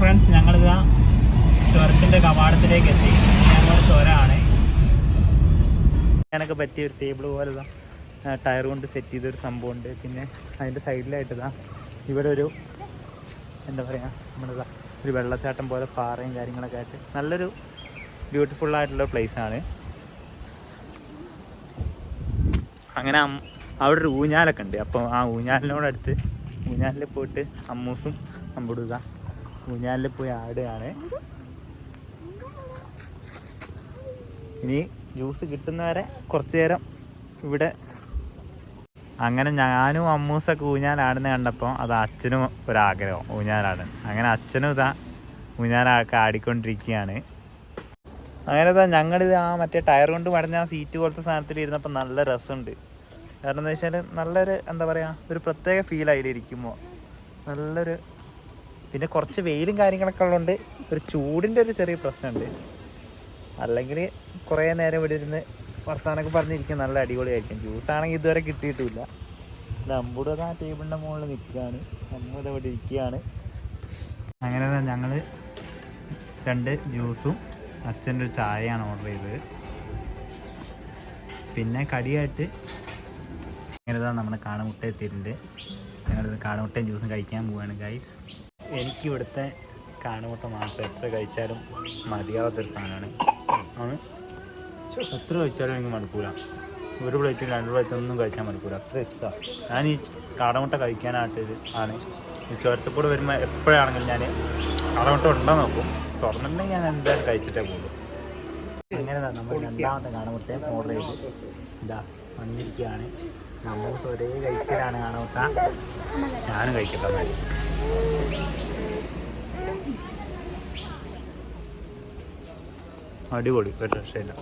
Friends ഞങ്ങളിതാ ചുരത്തിന്റെ കവാടത്തിലേക്ക് എത്തി. ഞങ്ങൾ ചുരമാണ് ഞാനൊക്കെ പറ്റിയ ഒരു ടേബിൾ പോലെ ഇതാ ടയർ കൊണ്ട് സെറ്റ് ചെയ്തൊരു സംഭവമുണ്ട്. പിന്നെ അതിന്റെ സൈഡിലായിട്ട് ഇതാ ഇവിടെ ഒരു എന്താ പറയുക നമ്മളിതാ ഒരു വെള്ളച്ചാട്ടം പോലെ പാറയും കാര്യങ്ങളൊക്കെ ആയിട്ട് നല്ലൊരു ബ്യൂട്ടിഫുൾ ആയിട്ടുള്ള ആണ്. അങ്ങനെ അവിടെ ഒരു ഊഞ്ഞാലൊക്കെ ഉണ്ട്. അപ്പോൾ ആ ഊഞ്ഞാലിനോടടുത്ത് ഊഞ്ഞാലിൽ പോയിട്ട് അമ്മൂസും അമ്പടുക ഊഞ്ഞാലിൽ പോയി ആടുകയാണ് ഇനി ജ്യൂസ് കിട്ടുന്നവരെ കുറച്ചു നേരം ഇവിടെ. അങ്ങനെ ഞാനും അമ്മൂസൊക്കെ ഊഞ്ഞാലാടുന്ന കണ്ടപ്പോൾ അത് അച്ഛനും ഒരാഗ്രഹം ഊഞ്ഞാലാടാൻ അങ്ങനെ അച്ഛനും ഇതാ ഊഞ്ഞാലൊക്കെ ആടിക്കൊണ്ടിരിക്കുകയാണ്. അങ്ങനെ ഇതാ ഞങ്ങളിത് ആ മറ്റേ ടയർ കൊണ്ട് മടഞ്ഞ ആ സീറ്റ് പോലത്തെ സാധനത്തിൽ ഇരുന്നപ്പോൾ നല്ല രസമുണ്ട്. കാരണം എന്താ വെച്ചാൽ നല്ലൊരു എന്താ പറയുക ഒരു പ്രത്യേക ഫീൽ അതിലിരിക്കുമ്പോൾ. നല്ലൊരു പിന്നെ കുറച്ച് വെയിലും കാര്യങ്ങളൊക്കെ ഉള്ളതുകൊണ്ട് ഒരു ചൂടിന്റെ ഒരു ചെറിയ പ്രശ്നമുണ്ട്. അല്ലെങ്കിൽ കുറേ നേരം ഇവിടെ ഇരുന്ന് വർത്താനൊക്കെ പറഞ്ഞിരിക്കും നല്ല അടിപൊളിയായിരിക്കും. ജ്യൂസ് ആണെങ്കിൽ ഇതുവരെ കിട്ടിയിട്ടില്ല. നമ്മുടെ ആ ടേബിളിന്റെ മുകളിൽ നിൽക്കുകയാണ്. നമ്മുടെ ഇവിടെ ഇരിക്കുകയാണ്. അങ്ങനെ ഞങ്ങൾ രണ്ട് ജ്യൂസും അച്ഛന്റെ ഒരു ചായയാണ് ഓർഡർ ചെയ്തത്. പിന്നെ കടിയായിട്ട് ഇങ്ങനെ നമ്മുടെ കാണമുട്ട എത്തിയിട്ടുണ്ട്. ഞങ്ങളിത് കാണമുട്ടയും ജ്യൂസും കഴിക്കാൻ പോവുകയാണ് ഗൈസ് എനിക്ക് കാണുമുട്ട മാത്രം എത്ര കഴിച്ചാലും മതിയാവാത്തൊരു സാധനമാണ്. ആണ്. എത്ര കഴിച്ചാലും എനിക്ക് മടുക്കൂല. ഒരു പ്ലേറ്റ് രണ്ട് പ്ലേറ്റ് ഒന്നും കഴിക്കാൻ മടുക്കൂല. അത്ര ഇഷ്ടമാണ് ഞാൻ ഈ കാടമുട്ട കഴിക്കാനായിട്ട് ആണ്. ഈ ചുരത്തക്കൂടെ വരുമ്പോൾ എപ്പോഴാണെങ്കിലും ഞാൻ കാടമുട്ട ഉണ്ടോ നോക്കും. തുറന്നിട്ടുണ്ടെങ്കിൽ ഞാൻ എന്തായാലും കഴിച്ചിട്ടേ പോകുള്ളൂ അങ്ങനെ നമ്മൾ രണ്ടാമത്തെ കാടമുട്ടയും ഓർഡർ ചെയ്തു ഇതാ വന്നിരിക്കുകയാണ്. നമ്മൾ ഒരേ കഴിക്കലാണ് കാണോട്ട ഞാനും കഴിക്കട്ടെ എന്നാൽ അടിപൊളി ഒരു രക്ഷയില്ല.